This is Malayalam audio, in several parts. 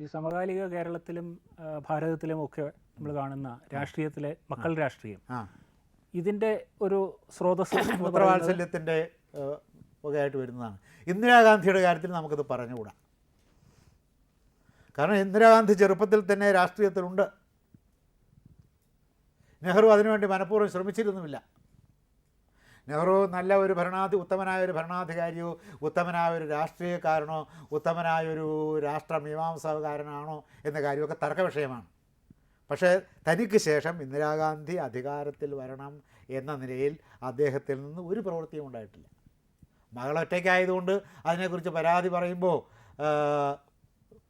ഈ സമകാലിക കേരളത്തിലും ഭാരതത്തിലും ഒക്കെ നമ്മൾ കാണുന്ന രാഷ്ട്രീയത്തിലെ മക്കൾ രാഷ്ട്രീയം. ഇതിന്റെ ഒരു സ്രോതസ് പുത്രവാത്സല്യത്തിന്റെ വകയായിട്ട് വരുന്നതാണ്. ഇന്ദിരാഗാന്ധിയുടെ കാര്യത്തിൽ നമുക്കിത് പറഞ്ഞുകൂടാ. കാരണം ഇന്ദിരാഗാന്ധി ചെറുപ്പത്തിൽ തന്നെ രാഷ്ട്രീയത്തിലുണ്ട്. നെഹ്റു അതിനുവേണ്ടി മനഃപൂർവം ശ്രമിച്ചിരുന്നുമില്ല. നെഹ്റു നല്ല ഒരു ഭരണാധി ഉത്തമനായ ഒരു ഭരണാധികാരിയോ ഉത്തമനായ ഒരു രാഷ്ട്രീയക്കാരനോ ഉത്തമനായ ഒരു രാഷ്ട്രമീമാംസകാരനാണോ എന്ന കാര്യമൊക്കെ തർക്ക വിഷയമാണ്. പക്ഷേ തനിക്ക് ശേഷം ഇന്ദിരാഗാന്ധി അധികാരത്തിൽ വരണം എന്ന നിലയിൽ അദ്ദേഹത്തിൽ നിന്ന് ഒരു പ്രവൃത്തിയും ഉണ്ടായിട്ടില്ല. മകൾ ഒറ്റയ്ക്കായതുകൊണ്ട് അതിനെക്കുറിച്ച് പരാതി പറയുമ്പോൾ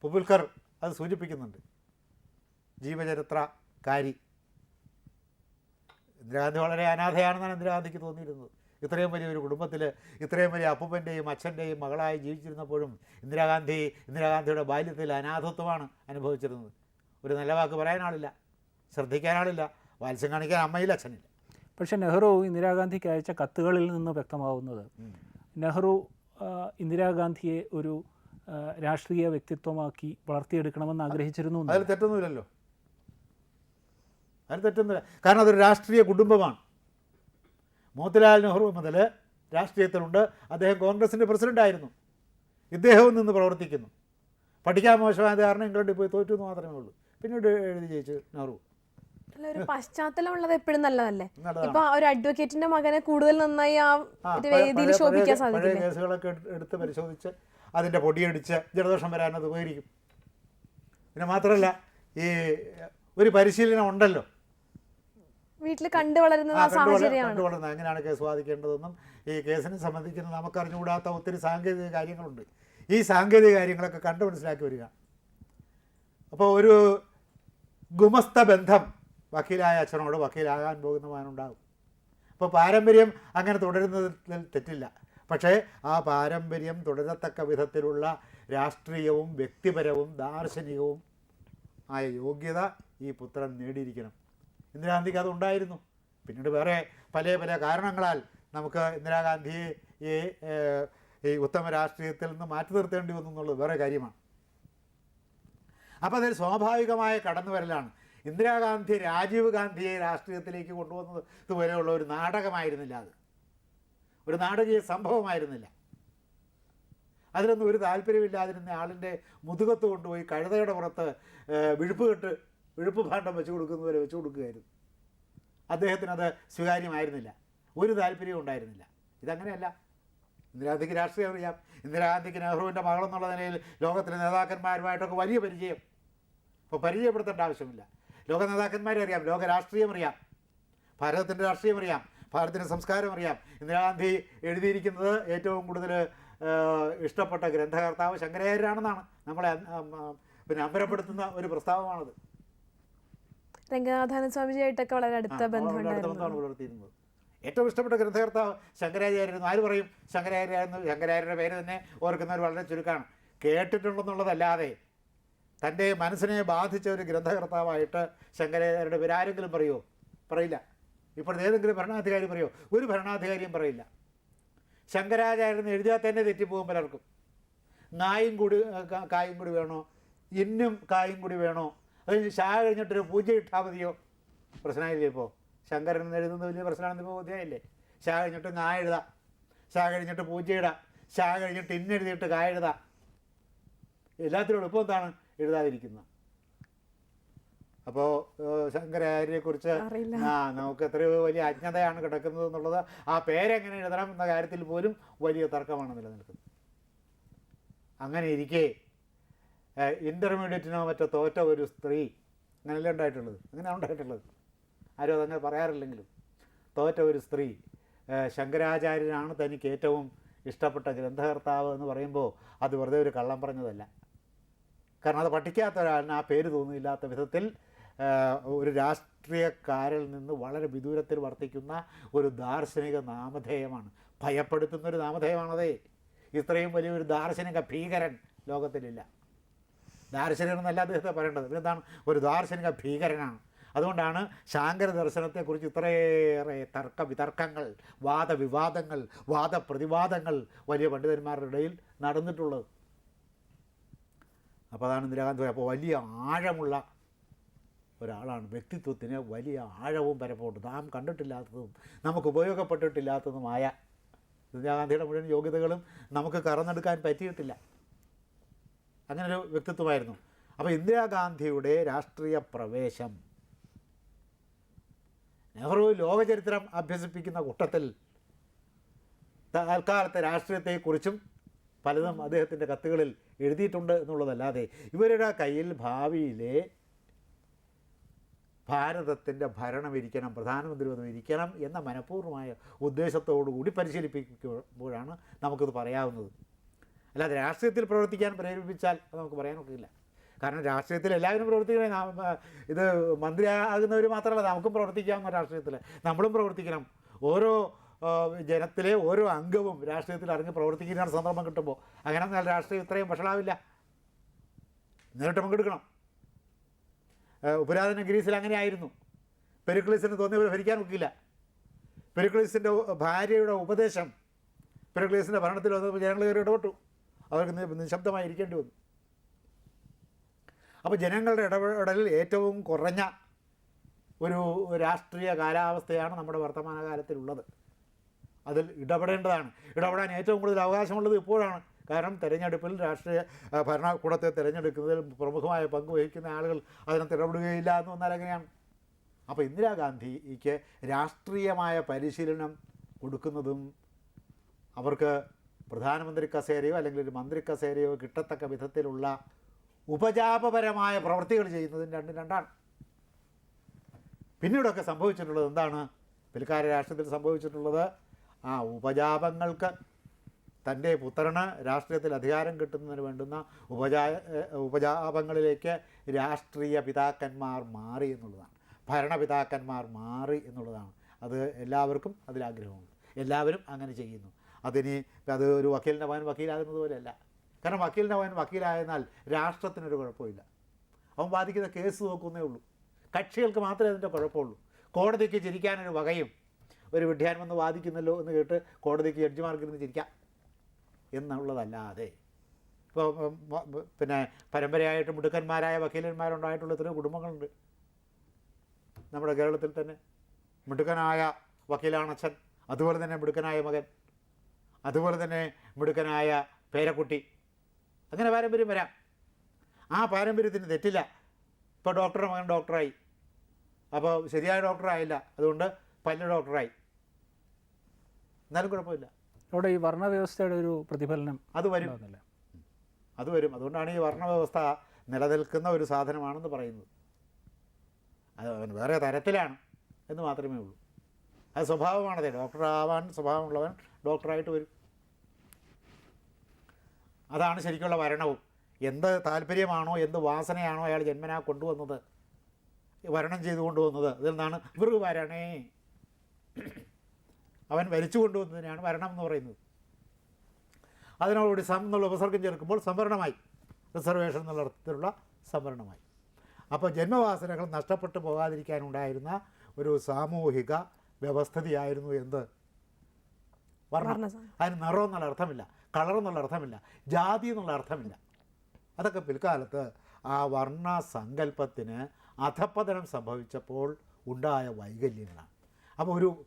പുപുൽക്കർ അത് സൂചിപ്പിക്കുന്നുണ്ട്. ജീവചരിത്രകാരി ഇന്ദിരാഗാന്ധി വളരെ അനാഥയാണെന്നാണ് ഇന്ദിരാഗാന്ധിക്ക് തോന്നിയിരുന്നത്. ഇത്രയും വലിയ ഒരു കുടുംബത്തിൽ ഇത്രയും വലിയ അപ്പൂപ്പന്റെയും അച്ഛന്റെയും മകളായി ജീവിച്ചിരുന്നപ്പോഴും ഇന്ദിരാഗാന്ധി ഇന്ദിരാഗാന്ധിയുടെ ബാല്യത്തിൽ അനാഥത്വമാണ് അനുഭവിച്ചിരുന്നത്. ഒരു നല്ല വാക്ക് പറയാനാളില്ല ശ്രദ്ധിക്കാനാളില്ല വാത്സ്യം കാണിക്കാൻ അമ്മയില്ല അച്ഛനില്ല. പക്ഷേ നെഹ്റു ഇന്ദിരാഗാന്ധിക്ക് അയച്ച കത്തുകളിൽ നിന്ന് വ്യക്തമാവുന്നത് നെഹ്റു ഇന്ദിരാഗാന്ധിയെ ഒരു രാഷ്ട്രീയ വ്യക്തിത്വമാക്കി വളർത്തിയെടുക്കണമെന്ന് ആഗ്രഹിച്ചിരുന്നു. അതിൽ തെറ്റൊന്നുമില്ലല്ലോ. അതിൽ തെറ്റൊന്നുമില്ല. കാരണം അതൊരു രാഷ്ട്രീയ കുടുംബമാണ്. മോത്തിലാൽ നെഹ്റു മുതൽ രാഷ്ട്രീയത്തിലുണ്ട്. അദ്ദേഹം കോൺഗ്രസിന്റെ പ്രസിഡന്റായിരുന്നു ഇദ്ദേഹവും നിന്ന് പ്രവർത്തിക്കുന്നു. പഠിക്കാൻ മോശമായത് കാരണം ഇംഗ്ലണ്ടിൽ പോയി തോറ്റു എന്ന് മാത്രമേ ഉള്ളൂ. പിന്നീട് എഴുതി ജയിച്ചു നെഹ്റു. ഒരു പശ്ചാത്തലമുള്ളത് എപ്പോഴും നല്ലതല്ലേ. ഇപ്പൊ ഒരു അഡ്വക്കേറ്റിന്റെ മകനെ കൂടുതൽ നന്നായി ആ വേദിയിൽ ശോഭിക്കാൻ പഴയ കേസുകളൊക്കെ എടുത്ത് പരിശോധിച്ച് അതിന്റെ പൊടിയടിച്ച് ജലദോഷം വരാൻ അത് ഉപകരിക്കും. പിന്നെ മാത്രമല്ല ഈ ഒരു പരിശീലനം ഉണ്ടല്ലോ. വീട്ടിൽ കണ്ടു സാഹചര്യമാണ്. കണ്ടുവളർന്ന എങ്ങനെയാണ് കേസ് വാദിക്കേണ്ടതെന്നും ഈ കേസിനെ സംബന്ധിക്കുന്ന നമുക്കറിഞ്ഞുകൂടാത്ത ഒത്തിരി സാങ്കേതിക കാര്യങ്ങളുണ്ട്. ഈ സാങ്കേതിക കാര്യങ്ങളൊക്കെ കണ്ടു മനസ്സിലാക്കി വരിക. അപ്പോൾ ഒരു ഗുമസ്ത ബന്ധം വക്കീലായ അച്ഛനോട് വക്കീലാകാൻ പോകുന്ന മകനുണ്ടാകും അപ്പോൾ പാരമ്പര്യം അങ്ങനെ തുടരുന്നതിൽ തെറ്റില്ല. പക്ഷേ ആ പാരമ്പര്യം തുടരത്തക്ക വിധത്തിലുള്ള രാഷ്ട്രീയവും വ്യക്തിപരവും ദാർശനികവും ആയ യോഗ്യത ഈ പുത്രൻ നേടിയിരിക്കണം. ഇന്ദിരാഗാന്ധിക്ക് അതുണ്ടായിരുന്നു. പിന്നീട് വേറെ പല പല കാരണങ്ങളാൽ നമുക്ക് ഇന്ദിരാഗാന്ധിയെ ഈ ഈ ഉത്തമ രാഷ്ട്രീയത്തിൽ നിന്ന് മാറ്റി നിർത്തേണ്ടി വന്നു എന്നുള്ളത് വേറെ കാര്യമാണ്. അപ്പോൾ അതൊരു സ്വാഭാവികമായ കടന്നുവരലാണ്. ഇന്ദിരാഗാന്ധി രാജീവ് ഗാന്ധിയെ രാഷ്ട്രീയത്തിലേക്ക് കൊണ്ടുവന്നത് ഇതുപോലെയുള്ള ഒരു നാടകമായിരുന്നില്ല അത്. ഒരു നാടകീയ സംഭവമായിരുന്നില്ല. അതിലൊന്നും ഒരു താല്പര്യമില്ലാതിരുന്ന ആളിന്റെ മുതുകത്ത് കൊണ്ടുപോയി കഴുതയുടെ പുറത്ത് വിഴുപ്പ് കെട്ട് വിഴുപ്പ് ഭാണ്ഡം വെച്ച് കൊടുക്കുന്നവരെ വെച്ച് കൊടുക്കുകയായിരുന്നു. അദ്ദേഹത്തിന് അത് സ്വീകാര്യമായിരുന്നില്ല. ഒരു താല്പര്യവും ഉണ്ടായിരുന്നില്ല. ഇതങ്ങനെയല്ല. ഇന്ദിരാഗാന്ധിക്ക് രാഷ്ട്രീയം അറിയാം. ഇന്ദിരാഗാന്ധിക്ക് നെഹ്റുവിന്റെ മകളെന്നുള്ള നിലയിൽ ലോകത്തിലെ നേതാക്കന്മാരുമായിട്ടൊക്കെ വലിയ പരിചയം. അപ്പോൾ പരിചയപ്പെടുത്തേണ്ട ആവശ്യമില്ല. ലോക നേതാക്കന്മാരെ അറിയാം. ലോക രാഷ്ട്രീയം അറിയാം. ഭാരതത്തിന്റെ രാഷ്ട്രീയം അറിയാം. ഭാരതത്തിന്റെ സംസ്കാരം അറിയാം. ഇന്ദിരാഗാന്ധി എഴുതിയിരിക്കുന്നത് ഏറ്റവും കൂടുതൽ ഇഷ്ടപ്പെട്ട ഗ്രന്ഥകർത്താവ് ശങ്കരാചാര്യരാണെന്നാണ് നമ്മളെ പിന്നെ അമ്പരപ്പെടുത്തുന്ന ഒരു പ്രസ്താവമാണത്. രംഗനാഥാന സ്വാമിജിയായിട്ടൊക്കെ വളരെ അടുത്ത ബന്ധമുണ്ടായിരുന്നു ഏറ്റവും ഇഷ്ടപ്പെട്ട ഗ്രന്ഥകർത്താവ് ശങ്കരാചാര്യരുന്നു ആര് പറയും? ശങ്കരാചാര്യെന്ന് ശങ്കരാചാര്യരുടെ പേര് തന്നെ ഓർക്കുന്നവർ വളരെ ചുരുക്കമാണ് കേട്ടിട്ടുണ്ടെന്നുള്ളതല്ലാതെ തന്റെ മനസ്സിനെ ബാധിച്ച ഒരു ഗ്രന്ഥകർത്താവായിട്ട് ശങ്കരാചാര്യരുടെ പേര് ആരെങ്കിലും പറയുമോ പറയില്ല. ഇപ്പോഴത്തെ ഏതെങ്കിലും ഭരണാധികാരി പറയുമോ ഒരു ഭരണാധികാരിയും പറയില്ല. ശങ്കരാചാര്യൻ എഴുതിയാൽ തന്നെ തെറ്റിപ്പോകും പലർക്കും. നായും കൂടി കായും കൂടി വേണോ? ഇന്നും കായും കൂടി വേണോ? അത് കഴിഞ്ഞ് ഷാ കഴിഞ്ഞിട്ടൊരു പൂജ ഇട്ടാൽ മതിയോ? പ്രശ്നമായില്ലേ ഇപ്പോൾ ശങ്കരൻ എഴുതുന്നത് വലിയ പ്രശ്നമാണെന്ന് ഇപ്പോൾ ബോധ്യമായില്ലേ? ഷാ കഴിഞ്ഞിട്ട് നാ എഴുതാം. ഷാ കഴിഞ്ഞിട്ട് പൂജ ഇടാം. ഷാ കഴിഞ്ഞിട്ട് ഇന്നെഴുതിയിട്ട് കാ എഴുതാം. എല്ലാത്തിനും എളുപ്പം എന്താണ് എഴുതാതിരിക്കുന്നത്? അപ്പോൾ ശങ്കരാചാര്യെക്കുറിച്ച്. ആ നമുക്ക് എത്രയോ വലിയ അജ്ഞതയാണ് കിടക്കുന്നത് എന്നുള്ളത് ആ പേരെങ്ങനെ എഴുതണം എന്ന കാര്യത്തിൽ പോലും വലിയ തർക്കമാണ് നിലനിൽക്കുന്നത്. അങ്ങനെ ഇരിക്കെ. ഇന്റർമീഡിയറ്റിനോ മറ്റോ തോറ്റ ഒരു സ്ത്രീ അങ്ങനെയല്ലേ ഉണ്ടായിട്ടുള്ളത്? അങ്ങനെയാണ് ഉണ്ടായിട്ടുള്ളത്? ആരും അതങ്ങനെ പറയാറില്ലെങ്കിലും. തോറ്റ ഒരു സ്ത്രീ ശങ്കരാചാര്യനാണ് തനിക്ക് ഏറ്റവും ഇഷ്ടപ്പെട്ട ഗ്രന്ഥകർത്താവ് എന്ന് പറയുമ്പോൾ അത് വെറുതെ ഒരു കള്ളം പറഞ്ഞതല്ല. കാരണം അത് പഠിക്കാത്ത ഒരാളിന് ആ പേര് തോന്നിയില്ലാത്ത വിധത്തിൽ ഒരു രാഷ്ട്രീയക്കാരിൽ നിന്ന് വളരെ വിദൂരത്തിൽ വർത്തിക്കുന്ന ഒരു ദാർശനിക നാമധേയമാണ്. ഭയപ്പെടുത്തുന്ന ഒരു നാമധേയമാണതേ. ഇത്രയും വലിയൊരു ദാർശനിക ഭീകരൻ ലോകത്തിലില്ല. ദാർശനികൻ എന്നല്ല അദ്ദേഹത്തെ പറയേണ്ടത്. ഇവരെന്താണ് ഒരു ദാർശനിക ഭീകരനാണ്. അതുകൊണ്ടാണ് ശാങ്കര ദർശനത്തെക്കുറിച്ച് ഇത്രയേറെ തർക്ക വിതർക്കങ്ങൾ വാദവിവാദങ്ങൾ വാദപ്രതിവാദങ്ങൾ വലിയ പണ്ഡിതന്മാരുടെ ഇടയിൽ നടന്നിട്ടുള്ളത്. അപ്പോൾ അതാണ് ഇന്ദിരാഗാന്ധി അപ്പോൾ വലിയ ആഴമുള്ള ഒരാളാണ്. വ്യക്തിത്വത്തിന് വലിയ ആഴവും പരപ്പുണ്ട് നാം കണ്ടിട്ടില്ലാത്തതും നമുക്ക് ഉപയോഗപ്പെട്ടിട്ടില്ലാത്തതുമായ ഇന്ദിരാഗാന്ധിയുടെ മുഴുവൻ യോഗ്യതകളും നമുക്ക് കറന്നെടുക്കാൻ പറ്റിയിട്ടില്ല. അങ്ങനൊരു വ്യക്തിത്വമായിരുന്നു. അപ്പോൾ ഇന്ദിരാഗാന്ധിയുടെ രാഷ്ട്രീയ പ്രവേശം. നെഹ്റു ലോകചരിത്രം അഭ്യസിപ്പിക്കുന്ന കൂട്ടത്തിൽ തൽക്കാലത്തെ രാഷ്ട്രീയത്തെക്കുറിച്ചും പലതും അദ്ദേഹത്തിന്റെ കത്തുകളിൽ എഴുതിയിട്ടുണ്ട് എന്നുള്ളതല്ലാതെ ഇവരുടെ കയ്യിൽ ഭാവിയിലെ ഭാരതത്തിന്റെ ഭരണം ഇരിക്കണം പ്രധാനമന്ത്രി പദം ഇരിക്കണം എന്ന മനഃപൂർവമായ ഉദ്ദേശത്തോടു കൂടി പരിശീലിപ്പിക്കുമ്പോഴാണ് നമുക്കിത് പറയാവുന്നത്. അല്ലാതെ രാഷ്ട്രീയത്തിൽ പ്രവർത്തിക്കാൻ പ്രേരിപ്പിച്ചാൽ അത് നമുക്ക് പറയാനൊക്കില്ല കാരണം രാഷ്ട്രീയത്തിൽ എല്ലാവരും പ്രവർത്തിക്കണേ ഇത് മന്ത്രി ആകുന്നവർ മാത്രമല്ല നമുക്കും പ്രവർത്തിക്കാവുന്ന രാഷ്ട്രീയത്തിൽ നമ്മളും പ്രവർത്തിക്കണം. ഓരോ ജനത്തിലെ ഓരോ അംഗവും രാഷ്ട്രീയത്തിൽ ഇറങ്ങി പ്രവർത്തിക്കുന്ന സന്ദർഭം കിട്ടുമ്പോൾ അങ്ങനെ രാഷ്ട്രീയം ഇത്രയും വഷളാവില്ല. നേരിട്ട് പങ്കെടുക്കണം. പുരാതന ഗ്രീസിൽ അങ്ങനെ ആയിരുന്നു പെരുക്ലീസിന് തോന്നിയവർ ഭരിക്കാൻ ഒക്കില്ല. പെരുക്ലീസിന്റെ ഭാര്യയുടെ ഉപദേശം പെരുക്ലീസിന്റെ ഭരണത്തിൽ വന്നപ്പോൾ ജനങ്ങൾ കയറി ഇടപെട്ടു. അവർക്ക് നിശബ്ദമായിരിക്കേണ്ടി വന്നു. അപ്പോൾ ജനങ്ങളുടെ ഇടപെടലിൽ ഏറ്റവും കുറഞ്ഞ ഒരു രാഷ്ട്രീയ കാലാവസ്ഥയാണ് നമ്മുടെ വർത്തമാനകാലത്തിലുള്ളത്. അതിൽ ഇടപെടേണ്ടതാണ്. ഇടപെടാൻ ഏറ്റവും കൂടുതൽ അവകാശമുള്ളത് ഇപ്പോഴാണ്. കാരണം തെരഞ്ഞെടുപ്പിൽ രാഷ്ട്രീയ ഭരണകൂടത്തെ തിരഞ്ഞെടുക്കുന്നതിൽ പ്രമുഖമായ പങ്ക് വഹിക്കുന്ന ആളുകൾ അതിനകത്ത് ഇടപെടുകയില്ല എന്ന് വന്നാൽ എങ്ങനെയാണ്? അപ്പോൾ ഇന്ദിരാഗാന്ധിക്ക് രാഷ്ട്രീയമായ പരിശീലനം കൊടുക്കുന്നതും അവർക്ക് പ്രധാനമന്ത്രി കസേരയോ അല്ലെങ്കിൽ ഒരു മന്ത്രി കസേരയോ കിട്ടത്തക്ക വിധത്തിലുള്ള ഉപജാപപരമായ പ്രവൃത്തികൾ ചെയ്യുന്നതും രണ്ടും രണ്ടാണ്. പിന്നീടൊക്കെ സംഭവിച്ചിട്ടുള്ളത് എന്താണ്? പിൽക്കാല രാഷ്ട്രീയത്തിൽ സംഭവിച്ചിട്ടുള്ളത് ആ ഉപജാപങ്ങൾക്ക് തന്റെ പുത്രന് രാഷ്ട്രീയത്തിൽ അധികാരം കിട്ടുന്നതിന് വേണ്ടുന്ന ഉപജാ ഉപജാപങ്ങളിലേക്ക് രാഷ്ട്രീയ പിതാക്കന്മാർ മാറി എന്നുള്ളതാണ്. ഭരണപിതാക്കന്മാർ മാറി എന്നുള്ളതാണ്. അത് എല്ലാവർക്കും അതിലാഗ്രഹമുണ്ട് എല്ലാവരും അങ്ങനെ ചെയ്യുന്നു. അതിനി അത് ഒരു വക്കീലിന്റെ മകൻ വക്കീലാകുന്നത് പോലെയല്ല. കാരണം വക്കീലിന്റെ മകൻ വക്കീലായെന്നാൽ രാഷ്ട്രത്തിനൊരു കുഴപ്പമില്ല. അവൻ ബാധിക്കുന്ന കേസ് നോക്കുന്നേ ഉള്ളൂ. കക്ഷികൾക്ക് മാത്രമേ അതിന്റെ കുഴപ്പമുള്ളൂ. കോടതിക്ക് ചിരിക്കാനൊരു വകയും ഒരു വിഡ്ഢിയാൻ വന്ന് വാദിക്കുന്നല്ലോ എന്ന് കേട്ട് കോടതിക്ക് ജഡ്ജിമാർക്ക് ഇരുന്ന് ചിരിക്കാം എന്നുള്ളതല്ലാതെ. ഇപ്പോൾ പിന്നെ പരമ്പരയായിട്ട് മിടുക്കന്മാരായ വക്കീലന്മാരുണ്ടായിട്ടുള്ള എത്രയോ കുടുംബങ്ങളുണ്ട്. നമ്മുടെ കേരളത്തിൽ തന്നെ. മിടുക്കനായ വക്കീലാണച്ഛൻ അതുപോലെ തന്നെ മിടുക്കനായ മകൻ. അതുപോലെ തന്നെ മിടുക്കനായ പേരക്കുട്ടി. അങ്ങനെ പാരമ്പര്യം വരാം. ആ പാരമ്പര്യത്തിന് തെറ്റില്ല. ഇപ്പോൾ ഡോക്ടറുടെ മകൻ ഡോക്ടറായി. അപ്പോൾ ശരിയായ ഡോക്ടറായില്ല. അതുകൊണ്ട് പല്ല് ഡോക്ടറായി. എന്നാലും കുഴപ്പമില്ല. അവിടെ ഈ വർണവ്യവസ്ഥയുടെ ഒരു പ്രതിഫലനം അത് വരും. അത് വരും. അതുകൊണ്ടാണ് ഈ വർണവ്യവസ്ഥ നിലനിൽക്കുന്ന ഒരു സാധനമാണെന്ന് പറയുന്നത്. അത് വേറെ തരത്തിലാണ് എന്ന് മാത്രമേ ഉള്ളൂ. അത് ഡോക്ടർ ആവാൻ സ്വഭാവമുള്ളവൻ ഡോക്ടറായിട്ട് വരും. അതാണ് ശരിക്കുള്ള വരണവും എന്ത് താല്പര്യമാണോ എന്ത് വാസനയാണോ അയാൾ ജന്മനാ കൊണ്ടുവന്നത്? വരണം ചെയ്തു കൊണ്ടുവന്നത്. അതിൽ നിന്നാണ് വൃ വരണേ. അവൻ വരിച്ചു കൊണ്ടുവന്നതിനാണ് വരണം എന്ന് പറയുന്നത്. അതിനോടുകൂടി സം എന്നുള്ള ഉപസർഗം ചേർക്കുമ്പോൾ സംവരണമായി. റിസർവേഷൻ എന്നുള്ള അർത്ഥത്തിലുള്ള സംവരണമായി. അപ്പോൾ ജന്മവാസനകൾ നഷ്ടപ്പെട്ടു പോകാതിരിക്കാനുണ്ടായിരുന്ന ഒരു സാമൂഹിക വ്യവസ്ഥിതിയായിരുന്നു എന്ത്? വർണം. അതിന് നിറം എന്നുള്ള അർത്ഥമില്ല കളർ എന്നുള്ള അർത്ഥമില്ല ജാതി എന്നുള്ള അർത്ഥമില്ല. അതൊക്കെ പിൽക്കാലത്ത് ആ വർണ സങ്കല്പത്തിന് അധപ്പതനം സംഭവിച്ചപ്പോൾ ഉണ്ടായ വൈകല്യങ്ങളാണ്. അപ്പോൾ ഒരു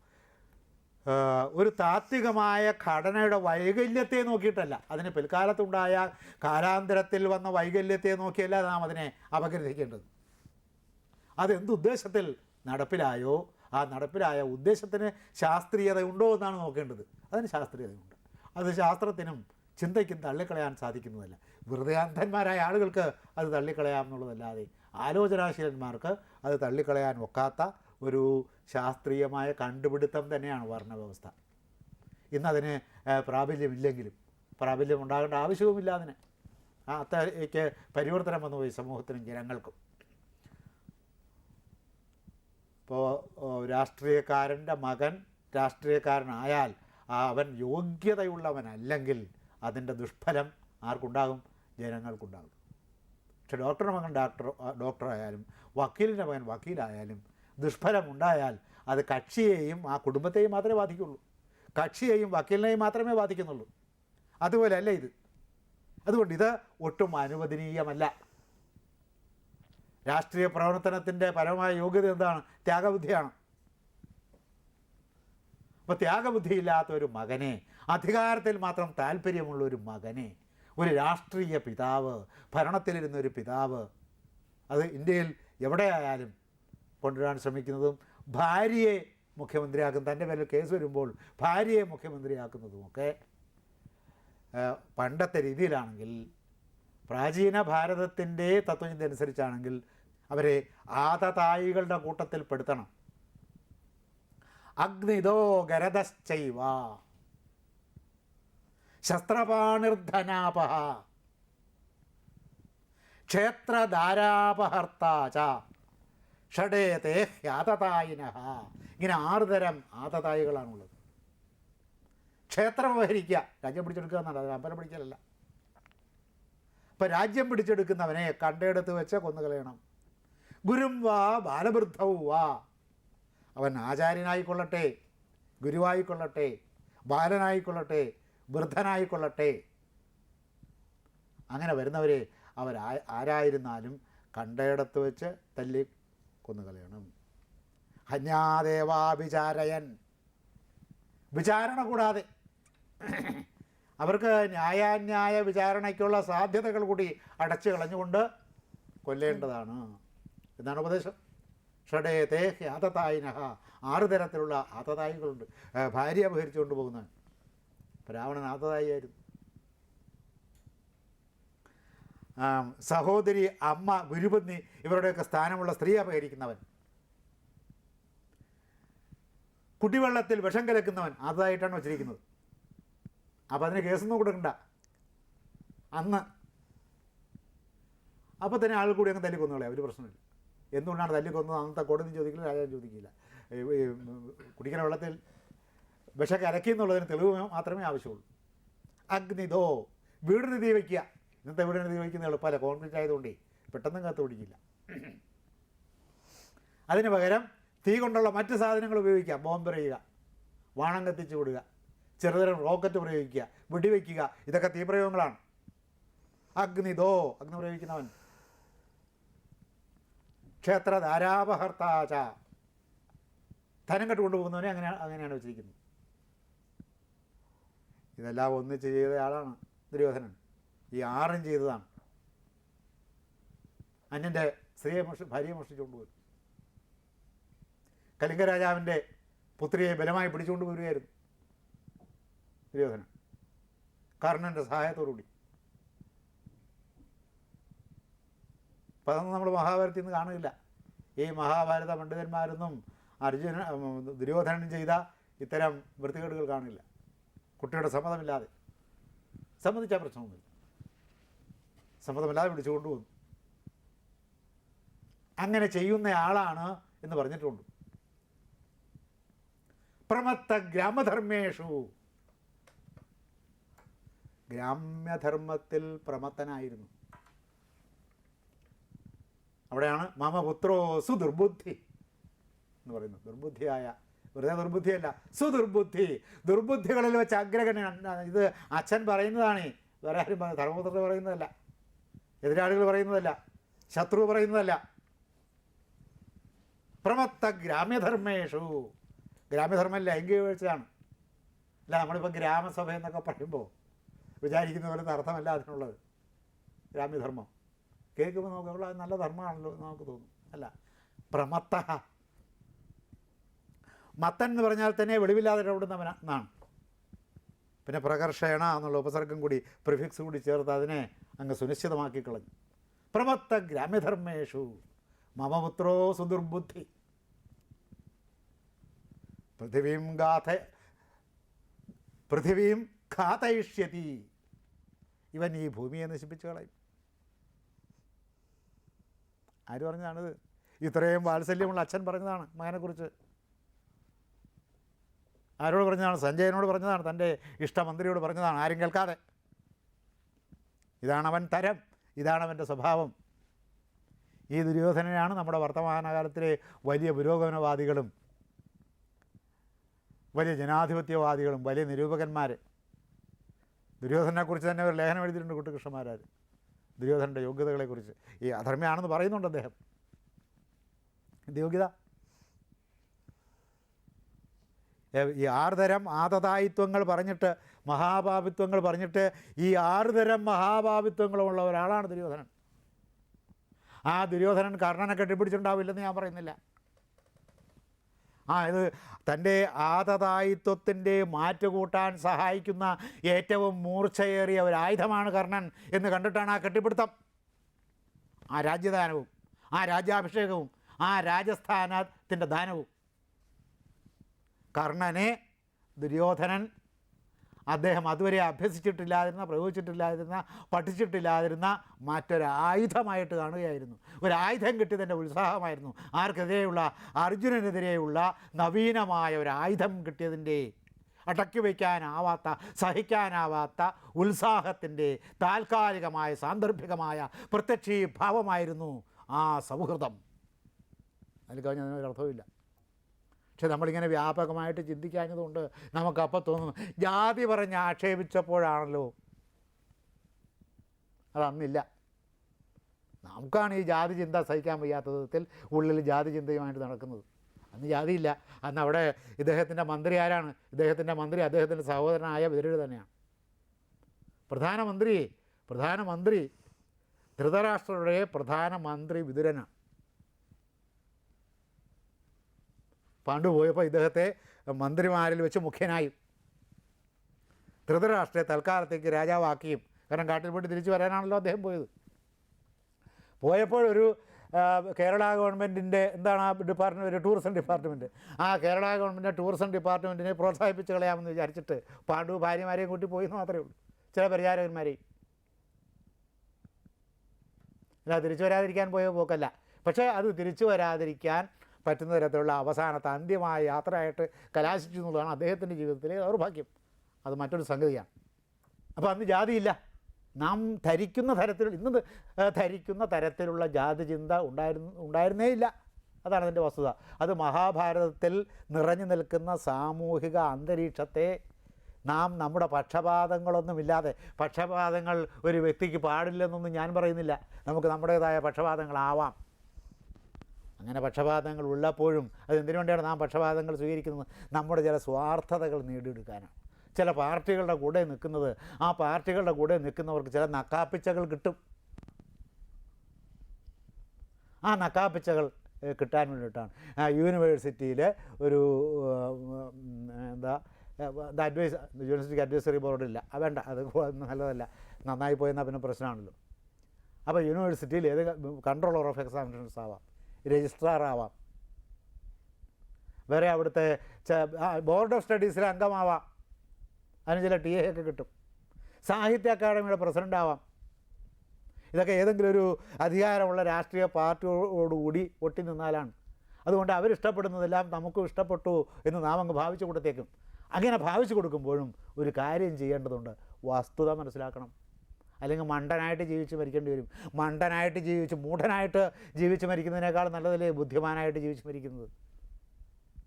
ഒരു താത്വികമായ ഘടനയുടെ വൈകല്യത്തെ നോക്കിയിട്ടല്ല. അതിന് പിൽക്കാലത്തുണ്ടായ കാലാന്തരത്തിൽ വന്ന വൈകല്യത്തെ നോക്കിയല്ല നാം അതിനെ അപഗ്രഥിക്കേണ്ടത്. അതെന്തുദ്ദേശത്തിൽ നടപ്പിലായോ? ആ നടപ്പിലായ ഉദ്ദേശത്തിന് ശാസ്ത്രീയത ഉണ്ടോ എന്നാണ് നോക്കേണ്ടത്. അതിന് ശാസ്ത്രീയതയുണ്ട്. അത് ശാസ്ത്രത്തിനും ചിന്തയ്ക്കും തള്ളിക്കളയാൻ സാധിക്കുന്നതല്ല. വെറുതെ അന്ധന്മാരായ ആളുകൾക്ക് അത് തള്ളിക്കളയാം എന്നുള്ളതല്ലാതെ ആലോചനാശീലന്മാർക്ക് അത് തള്ളിക്കളയാൻ ഒക്കാത്ത ഒരു ശാസ്ത്രീയമായ കണ്ടുപിടുത്തം തന്നെയാണ് വർണവ്യവസ്ഥ. ഇന്നതിന് പ്രാബല്യമില്ലെങ്കിലും പ്രാബല്യം ഉണ്ടാകേണ്ട ആവശ്യവുമില്ല അതിന്. അത്തേക്ക് പരിവർത്തനം വന്നുപോയി സമൂഹത്തിനും ജനങ്ങൾക്കും. ഇപ്പോൾ രാഷ്ട്രീയക്കാരന്റെ മകൻ രാഷ്ട്രീയക്കാരനായാൽ അവൻ യോഗ്യതയുള്ളവനല്ലെങ്കിൽ അതിന്റെ ദുഷ്ഫലം ആർക്കുണ്ടാകും? ജനങ്ങൾക്കുണ്ടാകും. പക്ഷെ ഡോക്ടറുടെ മകൻ ഡോക്ടർ ഡോക്ടറായാലും വക്കീലിന്റെ മകൻ വക്കീലായാലും ദുഷ്ഫലം ഉണ്ടായാൽ അത് കക്ഷിയെയും ആ കുടുംബത്തെയും മാത്രമേ ബാധിക്കുള്ളൂ. കക്ഷിയെയും വക്കീലിനെയും മാത്രമേ ബാധിക്കുന്നുള്ളൂ. അതുപോലെ അല്ല ഇത്. അതുകൊണ്ട് ഇത് ഒട്ടും അനുവദനീയമല്ല. രാഷ്ട്രീയ പ്രവർത്തനത്തിന്റെ പരമായ യോഗ്യത എന്താണ്? ത്യാഗബുദ്ധിയാണ്. അപ്പോൾ ത്യാഗബുദ്ധിയില്ലാത്ത ഒരു മകനെ അധികാരത്തിൽ മാത്രം താല്പര്യമുള്ള ഒരു മകനെ ഒരു രാഷ്ട്രീയ പിതാവ് ഭരണത്തിലിരുന്ന ഒരു പിതാവ് അത് ഇന്ത്യയിൽ എവിടെയായാലും കൊണ്ടുവരാൻ ശ്രമിക്കുന്നതും ഭാര്യയെ മുഖ്യമന്ത്രിയാക്കും തന്റെ പേരിൽ കേസ് വരുമ്പോൾ ഭാര്യയെ മുഖ്യമന്ത്രിയാക്കുന്നതുമൊക്കെ പണ്ടത്തെ രീതിയിലാണെങ്കിൽ പ്രാചീന ഭാരതത്തിന്റെ തത്വചിന്ത അനുസരിച്ചാണെങ്കിൽ അവരെ ആദതായികളുടെ കൂട്ടത്തിൽ പെടുത്തണം. അഗ്നിതോ ഗരതശ്ചൈവ ശസ്ത്രപാണിർധനാപഹ. ക്ഷേത്രധാരാപഹർത്താച. ഷഡേതേ ഹ്യാതതായിന ഇങ്ങനെ ആറ് തരം ആതതായികളാണുള്ളത് ക്ഷേത്രം വഹരിക്കുക രാജ്യം പിടിച്ചെടുക്കുക എന്നാണ് അമ്പലം പിടിക്കലല്ല. അപ്പം രാജ്യം പിടിച്ചെടുക്കുന്നവനെ കണ്ടെടുത്ത് വെച്ച് കൊന്നുകളയണം. ഗുരും വാ ബാലവൃദ്ധവും വാ. അവൻ ആചാര്യനായിക്കൊള്ളട്ടെ ഗുരുവായിക്കൊള്ളട്ടെ ബാലനായിക്കൊള്ളട്ടെ വൃദ്ധനായിക്കൊള്ളട്ടെ. അങ്ങനെ വരുന്നവരെ അവർ ആരായിരുന്നാലും കണ്ടയിടത്ത് വെച്ച് തല്ലി കൊന്നുകളയണം. ഹന്യാദേവാ വിചാരയൻ വിചാരണ കൂടാതെ. അവർക്ക് ന്യായാന്യായ വിചാരണയ്ക്കുള്ള സാധ്യതകൾ കൂടി അടച്ചു കളഞ്ഞുകൊണ്ട് കൊല്ലേണ്ടതാണ്. എന്നാണ് ഉപദേശം? ഷഡേ തേഹ് ഹ്യാതതായിനഹ ആറ് തരത്തിലുള്ള ആതതായികളുണ്ട് ആ, ഭാര്യ അപഹരിച്ചുകൊണ്ട് പോകുന്ന രാവണൻ ആതതായിയായിരുന്നു സഹോദരി അമ്മ ഗുരുപത്നി ഇവരുടെയൊക്കെ സ്ഥാനമുള്ള സ്ത്രീ അപഹരിക്കുന്നവൻ. കുടിവെള്ളത്തിൽ വിഷം കലക്കുന്നവൻ അതായിട്ടാണ് വച്ചിരിക്കുന്നത്. അപ്പോൾ അതിന് കേസൊന്നും കൊടുക്കണ്ട. അന്ന്. അപ്പോൾ തന്നെ ആൾ കൂടി അങ്ങ് തല്ലിക്കൊന്നുകളെ ഒരു പ്രശ്നമില്ല എന്തുകൊണ്ടാണ് തല്ലിക്കൊന്നത് അന്നത്തെ കോടതി ചോദിക്കില്ല രാജാവ് ചോദിക്കില്ല. കുടിക്കുന്ന വെള്ളത്തിൽ വിഷ കലക്കി എന്നുള്ളതിന് തെളിവ് മാത്രമേ ആവശ്യമുള്ളൂ. അഗ്നിതോ വീടിന് തീ വയ്ക്കുക. ഇന്നത്തെ വീടിന് തീ വയ്ക്കുന്ന എളുപ്പമല്ല കോൺക്രീറ്റ് ആയതുകൊണ്ടേ പെട്ടെന്ന് കത്ത് പിടിക്കില്ല. അതിന് പകരം തീ കൊണ്ടുള്ള മറ്റ് സാധനങ്ങൾ ഉപയോഗിക്കുക. ബോംബ് എറിയുക. വാണം കത്തിച്ചു വിടുക. ചെറുതരം റോക്കറ്റ് പ്രയോഗിക്കുക. വെടിവെക്കുക ഇതൊക്കെ തീപ്രയോഗങ്ങളാണ്. അഗ്നിതോ അഗ്നി പ്രയോഗിക്കുന്നവൻ. ക്ഷേത്ര ധാരാപഹർത്താച ധനം കെട്ട് കൊണ്ടുപോകുന്നവനെ അങ്ങനെ അങ്ങനെയാണ് വെച്ചിരിക്കുന്നത്. ഇതെല്ലാം ഒന്നിച്ച് ചെയ്ത ആളാണ് ദുര്യോധനൻ. ഈ ആറും ചെയ്തതാണ്. അന്യന്റെ സ്ത്രീയെ മോഷി ഭാര്യയെ മോഷ്ടിച്ചുകൊണ്ട് പോയി. കലിംഗ രാജാവിന്റെ പുത്രിയെ ബലമായി പിടിച്ചുകൊണ്ട് വരികയായിരുന്നു ദുര്യോധനൻ. കർണന്റെ സഹായത്തോടുകൂടി. അപ്പം അതൊന്നും നമ്മൾ മഹാഭാരതത്തിൽ നിന്ന് കാണില്ല ഈ മഹാഭാരത പണ്ഡിതന്മാരൊന്നും അർജുന ദുര്യോധനൻ ചെയ്ത ഇത്തരം വൃത്തികേടുകൾ കാണില്ല. കുട്ടിയുടെ സമ്മതമില്ലാതെ. സമ്മതിച്ചാൽ പ്രശ്നമൊന്നുമില്ല. സമ്മതമില്ലാതെ വിളിച്ചു കൊണ്ടുപോകുന്നു അങ്ങനെ ചെയ്യുന്ന ആളാണ് എന്ന് പറഞ്ഞിട്ടുണ്ട്. പ്രമത്ത ഗ്രാമധർമ്മേഷു. ഗ്രാമ്യധർമ്മത്തിൽ പ്രമത്തനായിരുന്നു. അവിടെയാണ് മാമപുത്രോ സുദുർബുദ്ധി എന്ന് പറയുന്നത്. ദുർബുദ്ധിയായ വെറുതെ ദുർബുദ്ധിയല്ല സുദുർബുദ്ധി. ദുർബുദ്ധികളിൽ വെച്ച് അഗ്രഗണ്യ ഇത് അച്ഛൻ പറയുന്നതാണ്. വേറെ ആരും ധർമ്മപുത്രർ പറയുന്നതല്ല. എതിരാളികൾ പറയുന്നതല്ല. ശത്രു പറയുന്നതല്ല. പ്രമത്ത ഗ്രാമ്യധർമ്മേഷു. ഗ്രാമ്യധർമ്മം ലൈംഗിക വീഴ്ചയാണ്. അല്ല നമ്മളിപ്പോൾ ഗ്രാമസഭ എന്നൊക്കെ പറയുമ്പോൾ വിചാരിക്കുന്ന അർത്ഥമല്ല അതിനുള്ളത്. ഗ്രാമ്യധർമ്മം. കേൾക്കുമ്പോൾ നമുക്ക് അവിടെ അത് നല്ല ധർമ്മമാണല്ലോ എന്ന് നമുക്ക് തോന്നും. അല്ല പ്രമത്ത മത്തൻ എന്ന് പറഞ്ഞാൽ തന്നെ വെളിവില്ലാതെ ഇടപെടുന്നവന എന്നാണ്. പിന്നെ പ്രകർഷേണ എന്നുള്ള ഉപസർഗം കൂടി പ്രിഫിക്സ് കൂടി ചേർത്ത് അതിനെ അങ്ങ് സുനിശ്ചിതമാക്കി കളഞ്ഞു. പ്രമത്ത ഗ്രാമ്യധർമ്മേഷു. മമപുത്രോ സുദുർബുദ്ധി. പൃഥിവീം ഗാഥ പൃഥിവീം ഘാതയിഷ്യതി. ഇവൻ ഈ ഭൂമിയെ നശിപ്പിച്ചു കളയും. ആര് പറഞ്ഞതാണിത് ഇത്രയും വാത്സല്യമുള്ള അച്ഛൻ പറഞ്ഞതാണ് മകനെക്കുറിച്ച്. ആരോട് പറഞ്ഞതാണ്? സഞ്ജയനോട് പറഞ്ഞതാണ്. തന്റെ ഇഷ്ടമന്ത്രിയോട് പറഞ്ഞതാണ്. ആരും കേൾക്കാതെ. ഇതാണ് അവൻ തരം. ഇതാണ് അവന്റെ സ്വഭാവം. ഈ ദുര്യോധനനാണ് നമ്മുടെ വർത്തമാനകാലത്തിലെ വലിയ പുരോഗമനവാദികളും വലിയ ജനാധിപത്യവാദികളും വലിയ നിരൂപകന്മാർ ദുര്യോധനെക്കുറിച്ച് തന്നെ ഒരു ലേഖനം എഴുതിയിട്ടുണ്ട് കുട്ടികൃഷ്ണന്മാരാർ ദുര്യോധനന്റെ യോഗ്യതകളെക്കുറിച്ച്. ഈ അധർമ്മയാണെന്ന് പറയുന്നുണ്ട് അദ്ദേഹം. യോഗ്യത? ഈ ഈ ആറുതരം ആതതായിത്വങ്ങൾ പറഞ്ഞിട്ട് മഹാഭാവിത്വങ്ങൾ പറഞ്ഞിട്ട് ഈ ആറുതരം മഹാഭാവിത്വങ്ങളുമുള്ള ഒരാളാണ് ദുര്യോധനൻ. ആ ദുര്യോധനൻ കർണനെ കെട്ടിപ്പിടിച്ചിട്ടുണ്ടാവില്ലെന്ന് ഞാൻ പറയുന്നില്ല. ആ ഇത് തന്റെ ആതതായിത്വത്തിന്റെ മാറ്റുകൂട്ടാൻ സഹായിക്കുന്ന ഏറ്റവും മൂർച്ചയേറിയ ഒരു ആയുധമാണ് കർണൻ എന്ന് കണ്ടിട്ടാണ് ആ കെട്ടിപ്പിടുത്തം. ആ രാജ്യദാനവും ആ രാജ്യാഭിഷേകവും ആ രാജസ്ഥാനത്തിന്റെ ദാനവും. കർണനെ ദുര്യോധനൻ അദ്ദേഹം അതുവരെ അഭ്യസിച്ചിട്ടില്ലാതിരുന്ന പ്രയോഗിച്ചിട്ടില്ലാതിരുന്ന പഠിച്ചിട്ടില്ലാതിരുന്ന മറ്റൊരായുധമായിട്ട് കാണുകയായിരുന്നു. ഒരായുധം കിട്ടിയതിന്റെ ഉത്സാഹമായിരുന്നു. ആർക്കെതിരെയുള്ള അർജുനനെതിരെയുള്ള നവീനമായ ഒരു ആയുധം കിട്ടിയതിന്റെ അടക്കി വയ്ക്കാനാവാത്ത സഹിക്കാനാവാത്ത ഉത്സാഹത്തിന്റെ താൽക്കാലികമായ സാന്ദർഭികമായ പ്രത്യക്ഷീഭാവമായിരുന്നു ആ സൗഹൃദം. അതിൽ കഴിഞ്ഞ ഒരർത്ഥവുമില്ല പക്ഷെ നമ്മളിങ്ങനെ വ്യാപകമായിട്ട് ചിന്തിക്കാഞ്ഞതുകൊണ്ട് നമുക്കപ്പോൾ തോന്നുന്നു ജാതി പറഞ്ഞ് ആക്ഷേപിച്ചപ്പോഴാണല്ലോ. അതന്നില്ല. നമുക്കാണ് ഈ ജാതി ചിന്ത സഹിക്കാൻ വയ്യാത്ത വിധത്തിൽ ഉള്ളിൽ ജാതി ചിന്തയുമായിട്ട് നടക്കുന്നത്. അന്ന് ജാതിയില്ല. അന്ന് അവിടെ ഇദ്ദേഹത്തിന്റെ മന്ത്രി ആരാണ്? ഇദ്ദേഹത്തിന്റെ മന്ത്രി അദ്ദേഹത്തിന്റെ സഹോദരനായ വിതരട് തന്നെയാണ്. പ്രധാനമന്ത്രി പ്രധാനമന്ത്രി ധൃതരാഷ്ട്രയുടെ പ്രധാനമന്ത്രി വിതുരനാണ്. പണ്ട് പോയപ്പോൾ ഇദ്ദേഹത്തെ മന്ത്രിമാരിൽ വെച്ച് മുഖ്യനായി. ധൃതരാഷ്ട്രയെ തൽക്കാലത്തേക്ക് രാജാവാക്കിയും കാരണം കാട്ടിൽ പോയിട്ട് തിരിച്ചു വരാനാണല്ലോ അദ്ദേഹം പോയത്. പോയപ്പോഴൊരു കേരള ഗവൺമെന്റിന്റെ എന്താണ് ആ ഡിപ്പാർട്ട്മെന്റ് ടൂറിസം ഡിപ്പാർട്ട്മെന്റ് ആ കേരള ഗവൺമെന്റിന്റെ ടൂറിസം ഡിപ്പാർട്ട്മെന്റിനെ പ്രോത്സാഹിപ്പിച്ച് കളയാമെന്ന് വിചാരിച്ചിട്ട് പാണ്ഡു ഭാര്യമാരെയും കൂട്ടി പോയി മാത്രമേ ഉള്ളൂ. ചില പരിചാരകന്മാരെയും. അല്ല തിരിച്ചു വരാതിരിക്കാൻ പോയ പോക്കല്ല. പക്ഷേ അത് തിരിച്ചു വരാതിരിക്കാൻ പറ്റുന്ന തരത്തിലുള്ള അവസാനത്തെ അന്ത്യമായ യാത്രയായിട്ട് കലാശിച്ചു എന്നുള്ളതാണ് അദ്ദേഹത്തിന്റെ ജീവിതത്തിലെ ദൗർഭാഗ്യം. അത് മറ്റൊരു സംഗതിയാണ്. അപ്പോൾ അന്ന് ജാതിയില്ല. നാം ധരിക്കുന്ന തരത്തിൽ ഇന്ന് ധരിക്കുന്ന തരത്തിലുള്ള ജാതി ചിന്ത ഉണ്ടായിരുന്നു ഉണ്ടായിരുന്നേ ഇല്ല അതാണ് അതിന്റെ വസ്തുത. അത് മഹാഭാരതത്തിൽ നിറഞ്ഞു നിൽക്കുന്ന സാമൂഹിക അന്തരീക്ഷത്തെ നാം നമ്മുടെ പക്ഷപാതങ്ങളൊന്നുമില്ലാതെ പക്ഷപാതങ്ങൾ ഒരു വ്യക്തിക്ക് പാടില്ലെന്നൊന്നും ഞാൻ പറയുന്നില്ല. നമുക്ക് നമ്മുടേതായ പക്ഷപാതങ്ങളാവാം. അങ്ങനെ പക്ഷപാതങ്ങൾ ഉള്ളപ്പോഴും അതെന്തിനു വേണ്ടിയാണ് നാം പക്ഷപാതങ്ങൾ സ്വീകരിക്കുന്നത്? നമ്മുടെ ചില സ്വാർത്ഥതകൾ നേടിയെടുക്കാനാണ്. ചില പാർട്ടികളുടെ കൂടെ നിൽക്കുന്നത് ആ പാർട്ടികളുടെ കൂടെ നിൽക്കുന്നവർക്ക് ചില നക്കാപ്പിച്ചകൾ കിട്ടും. ആ നക്കാപ്പിച്ചകൾ കിട്ടാൻ വേണ്ടിയിട്ടാണ്. യൂണിവേഴ്സിറ്റിയിൽ ഒരു എന്താ അഡ്വൈസ് യൂണിവേഴ്സിറ്റിക്ക് അഡ്വൈസറി ബോർഡില്ല. വേണ്ട അത് നല്ലതല്ല. നന്നായി പോയെന്നാൽ പിന്നെ പ്രശ്നമാണല്ലോ. അപ്പോൾ യൂണിവേഴ്സിറ്റിയിൽ ഏത് കൺട്രോളർ ഓഫ് എക്സാമിനേഷൻസ് ആവാം? രജിസ്ട്രാർ ആവാം വേറെ അവിടുത്തെ ബോർഡ് ഓഫ് സ്റ്റഡീസിലെ അംഗമാവാം. അതിന് ചില ടി എ ഒക്കെ കിട്ടും. സാഹിത്യ അക്കാദമിയുടെ പ്രസിഡന്റ് ആവാം. ഇതൊക്കെ ഏതെങ്കിലും ഒരു അധികാരമുള്ള രാഷ്ട്രീയ പാർട്ടിയോടുകൂടി ഒട്ടി നിന്നാലാണ്. അതുകൊണ്ട് അവരിഷ്ടപ്പെടുന്നതെല്ലാം നമുക്കും ഇഷ്ടപ്പെട്ടു എന്ന് നാം അങ്ങ് ഭാവിച്ചു കൊടുത്തേക്കും. അങ്ങനെ ഭാവിച്ചു കൊടുക്കുമ്പോഴും ഒരു കാര്യം ചെയ്യേണ്ടതുണ്ട്. വസ്തുത മനസ്സിലാക്കണം. അല്ലെങ്കിൽ മണ്ടനായിട്ട് ജീവിച്ച് മരിക്കേണ്ടി വരും. മണ്ടനായിട്ട് ജീവിച്ച് മൂഢനായിട്ട് ജീവിച്ച് മരിക്കുന്നതിനേക്കാൾ നല്ലതല്ലേ ബുദ്ധിമാനായിട്ട് ജീവിച്ച് മരിക്കുന്നത്?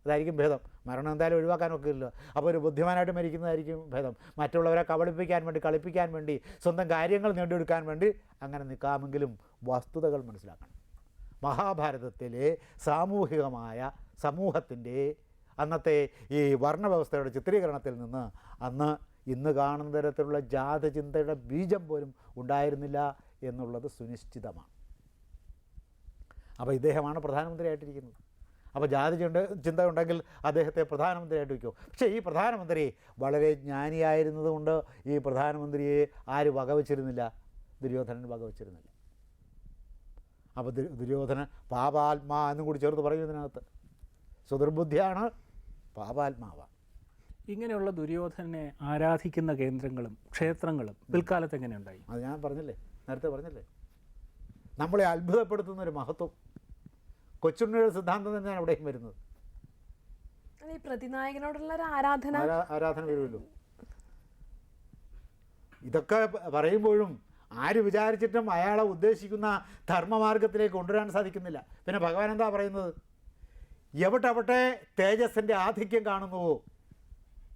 അതായിരിക്കും ഭേദം. മരണം എന്തായാലും ഒഴിവാക്കാനൊക്കെ ഇല്ല അപ്പോൾ ഒരു ബുദ്ധിമാനായിട്ട് മരിക്കുന്നതായിരിക്കും ഭേദം. മറ്റുള്ളവരെ കബളിപ്പിക്കാൻ വേണ്ടി കളിപ്പിക്കാൻ വേണ്ടി സ്വന്തം കാര്യങ്ങൾ നേടിയെടുക്കാൻ വേണ്ടി അങ്ങനെ നിൽക്കാമെങ്കിലും വസ്തുതകൾ മനസ്സിലാക്കണം. മഹാഭാരതത്തിലെ സാമൂഹികമായ സമൂഹത്തിന്റെ അന്നത്തെ ഈ വർണവ്യവസ്ഥയുടെ ചിത്രീകരണത്തിൽ നിന്ന് അന്ന് ഇന്ന് കാണുന്ന തരത്തിലുള്ള ജാതചിന്തയുടെ ബീജം പോലും ഉണ്ടായിരുന്നില്ല എന്നുള്ളത് സുനിശ്ചിതമാണ്. അപ്പോൾ ഇദ്ദേഹമാണ് പ്രധാനമന്ത്രിയായിട്ടിരിക്കുന്നത്. അപ്പോൾ ജാതി ചിന്ത ചിന്ത ഉണ്ടെങ്കിൽ അദ്ദേഹത്തെ പ്രധാനമന്ത്രിയായിട്ട് വയ്ക്കും. പക്ഷേ ഈ പ്രധാനമന്ത്രി വളരെ ജ്ഞാനിയായിരുന്നതുകൊണ്ട് ഈ പ്രധാനമന്ത്രിയെ ആര് വകവച്ചിരുന്നില്ല? ദുര്യോധനൻ വകവച്ചിരുന്നില്ല. അപ്പോൾ ദുര് ദുര്യോധനൻ പാപാത്മാ എന്നും കൂടി ചേർത്ത് പറയും ഇതിനകത്ത്. സുദുർബുദ്ധിയാണ് പാപാത്മാവാണ് ഇങ്ങനെയുള്ള ദുര്യോധനെ ആരാധിക്കുന്ന കേന്ദ്രങ്ങളും ക്ഷേത്രങ്ങളും പിൽക്കാലത്ത് എങ്ങനെ ഉണ്ടായി? അത് ഞാൻ പറഞ്ഞില്ലേ നേരത്തെ പറഞ്ഞില്ലേ? നമ്മളെ അത്ഭുതപ്പെടുത്തുന്ന ഒരു മഹത്വം. കൊച്ചുണ്ണിയുടെ സിദ്ധാന്തം തന്നെയാണ് അവിടെയും വരുന്നത്. പ്രതിനായകനോടുള്ള ആരാധന? ആരാ- ആരാധന വരുമല്ലോ. ഇതൊക്കെ പറയുമ്പോഴും ആര് വിചാരിച്ചിട്ടും അയാളെ ഉദ്ദേശിക്കുന്ന ധർമ്മമാർഗത്തിലേക്ക് കൊണ്ടുവരാൻ സാധിക്കുന്നില്ല. പിന്നെ ഭഗവാൻ എന്താ പറയുന്നത്? എവിടെവിടെ തേജസ്സിന്റെ ആധിക്യം കാണുന്നുവോ?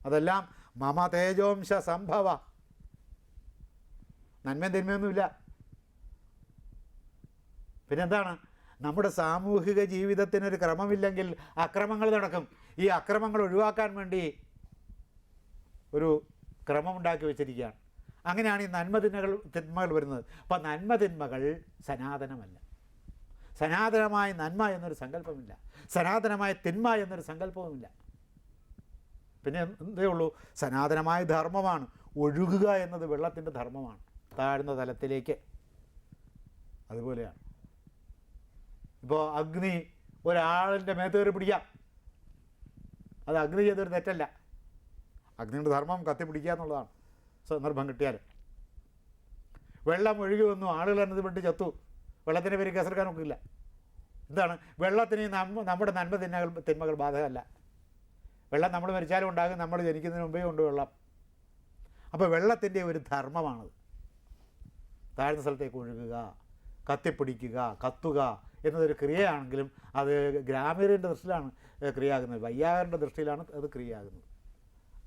അതെല്ലാം മമ തേജോംശ സംഭവ. നന്മയും തിന്മയൊന്നുമില്ല. പിന്നെന്താണ്? നമ്മുടെ സാമൂഹിക ജീവിതത്തിനൊരു ക്രമമില്ലെങ്കിൽ അക്രമങ്ങൾ നടക്കും. ഈ അക്രമങ്ങൾ ഒഴിവാക്കാൻ വേണ്ടി ഒരു ക്രമമുണ്ടാക്കി വെച്ചിരിക്കുകയാണ്. അങ്ങനെയാണ് ഈ നന്മ തിന്മകൾ തിന്മകൾ വരുന്നത്. അപ്പം നന്മ തിന്മകൾ സനാതനമല്ല. സനാതനമായ നന്മ എന്നൊരു സങ്കല്പമില്ല. സനാതനമായ തിന്മ എന്നൊരു സങ്കല്പവുമില്ല. പിന്നെ എന്തേ ഉള്ളൂ സനാതനമായ ധർമ്മമാണ്. ഒഴുകുക എന്നത് വെള്ളത്തിന്റെ ധർമ്മമാണ്. താഴ്ന്ന തലത്തിലേക്ക്. അതുപോലെയാണ്. ഇപ്പോൾ അഗ്നി ഒരാളിന്റെ മേത്ത് കയറി പിടിക്കാം. അത് അഗ്നി ചെയ്തൊരു തെറ്റല്ല. അഗ്നിയുടെ ധർമ്മം കത്തി പിടിക്കുക എന്നുള്ളതാണ് സന്ദർഭം കിട്ടിയാൽ. വെള്ളം ഒഴുകി വന്നു ആളുകൾ എന്നത് വിട്ട് ചത്തു. വെള്ളത്തിനെ പേര് കേസെടുക്കാൻ ഒക്കില്ല എന്താണ്? വെള്ളത്തിന് നമ്മ നമ്മുടെ നന്മ തിന്മകൾ തിന്മകൾ ബാധകമല്ല. വെള്ളം നമ്മൾ മരിച്ചാലും ഉണ്ടാകും നമ്മൾ ജനിക്കുന്നതിന് മുമ്പേ ഉണ്ട് വെള്ളം. അപ്പോൾ വെള്ളത്തിന്റെ ഒരു ധർമ്മമാണത്. താഴ്ന്ന സ്ഥലത്തേക്ക് ഒഴുകുക കത്തിപ്പിടിക്കുക കത്തുക എന്നതൊരു ക്രിയയാണെങ്കിലും അത് ഗ്രാമീണന്റെ ദൃഷ്ടിയിലാണ് ക്രിയയാകുന്നത്. വയ്യാകരന്റെ ദൃഷ്ടിയിലാണ് അത് ക്രിയയാകുന്നത്.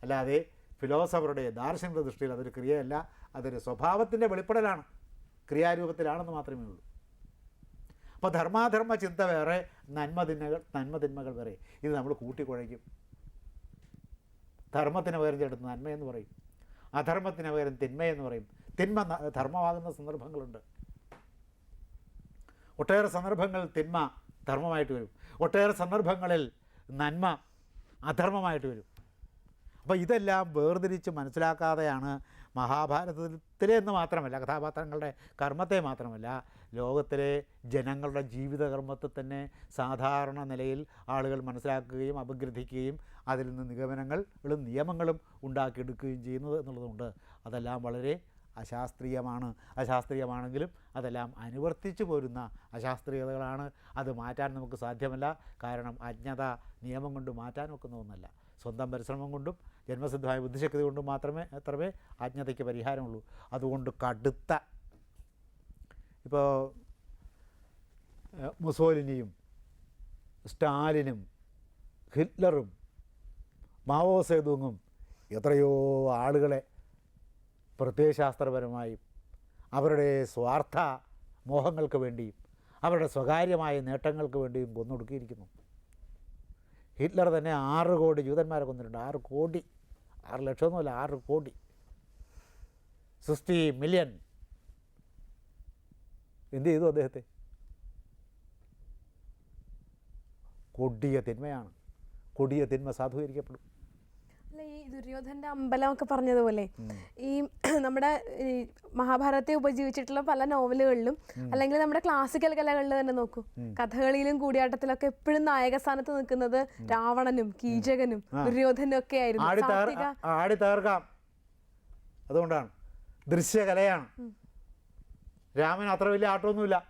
അല്ലാതെ ഫിലോസഫറുടെ ദാർശനിക ദൃഷ്ടിയിൽ അതൊരു ക്രിയയല്ല അതൊരു സ്വഭാവത്തിന്റെ വെളിപ്പെടലാണ് ക്രിയാരൂപത്തിലാണെന്ന് മാത്രമേ ഉള്ളൂ. അപ്പോൾ ധർമാധർമ്മ ചിന്ത വേറെ നന്മതിന്മകൾ നന്മതിന്മകൾ വേറെ. ഇത് നമ്മൾ കൂട്ടിക്കുഴയ്ക്കും. ധർമ്മത്തിന് പകരം ചേർത്ത് നന്മയെന്ന് പറയും. അധർമ്മത്തിന് പകരം തിന്മയെന്ന് പറയും. തിന്മ ധർമ്മമാകുന്ന സന്ദർഭങ്ങളുണ്ട്. ഒട്ടേറെ സന്ദർഭങ്ങൾ തിന്മ ധർമ്മമായിട്ട് വരും. ഒട്ടേറെ സന്ദർഭങ്ങളിൽ നന്മ അധർമ്മമായിട്ട് വരും. അപ്പോൾ ഇതെല്ലാം വേർതിരിച്ച് മനസ്സിലാക്കാതെയാണ് മഹാഭാരതത്തിലെ എന്ന് മാത്രമല്ല കഥാപാത്രങ്ങളുടെ കർമ്മത്തെ മാത്രമല്ല ലോകത്തിലെ ജനങ്ങളുടെ ജീവിതകർമ്മത്തെ തന്നെ സാധാരണ നിലയിൽ ആളുകൾ മനസ്സിലാക്കുകയും അപഗ്രഥിക്കുകയും അതിൽ നിന്ന് നിഗമനങ്ങളും നിയമങ്ങളും ഉണ്ടാക്കിയെടുക്കുകയും ചെയ്യുന്നത് എന്നുള്ളതുകൊണ്ട് അതെല്ലാം വളരെ അശാസ്ത്രീയമാണ്. അശാസ്ത്രീയമാണെങ്കിലും അതെല്ലാം അനുവർത്തിച്ചു പോരുന്ന അശാസ്ത്രീയതകളാണ്. അത് മാറ്റാൻ നമുക്ക് സാധ്യമല്ല. കാരണം അജ്ഞത നിയമം കൊണ്ട് മാറ്റാൻ ഒക്കുന്ന ഒന്നല്ല. സ്വന്തം പരിശ്രമം കൊണ്ടും ജന്മസിദ്ധമായ ബുദ്ധിശക്തി കൊണ്ടും മാത്രമേ മാത്രമേ അജ്ഞതയ്ക്ക് പരിഹാരമുള്ളൂ. അതുകൊണ്ട് കടുത്ത ഇപ്പോൾ മുസോലിനിയും സ്റ്റാലിനും ഹിറ്റ്ലറും മാവോ സേതുങ്ങും എത്രയോ ആളുകളെ പ്രത്യയശാസ്ത്രപരമായും അവരുടെ സ്വാർത്ഥ മോഹങ്ങൾക്ക് വേണ്ടിയും അവരുടെ സ്വകാര്യമായ നേട്ടങ്ങൾക്ക് വേണ്ടിയും കൊന്നൊടുക്കിയിരിക്കുന്നു. ഹിറ്റ്ലർ തന്നെ ആറ് കോടി ജൂതന്മാരെ കൊന്നിട്ടുണ്ട്. ആറ് കോടി. ആറ് ലക്ഷമൊന്നുമല്ല ആറ് കോടി. Sixty million. എന്ത് ചെയ്തു അദ്ദേഹത്തെ? കൊടിയ തിന്മയാണ്. കൊടിയ തിന്മ സാധൂകരിക്കപ്പെടും. ഈ ദുര്യോധന്റെ അമ്പലമൊക്കെ പറഞ്ഞതുപോലെ ഈ നമ്മുടെ ഈ മഹാഭാരതത്തെ ഉപജീവിച്ചിട്ടുള്ള പല നോവലുകളിലും അല്ലെങ്കിൽ നമ്മുടെ ക്ലാസിക്കൽ കലകളിൽ തന്നെ നോക്കൂ. കഥകളിയിലും കൂടിയാട്ടത്തിലൊക്കെ എപ്പോഴും നായക സ്ഥാനത്ത് നിൽക്കുന്നത് രാവണനും കീചകനും ദുര്യോധനും ഒക്കെ ആയിരുന്നു. ആടി തകർക്കാം. അതുകൊണ്ടാണ്. ദൃശ്യകലയാണ്. രാമൻ അത്ര വലിയ ആട്ടമൊന്നുമില്ല.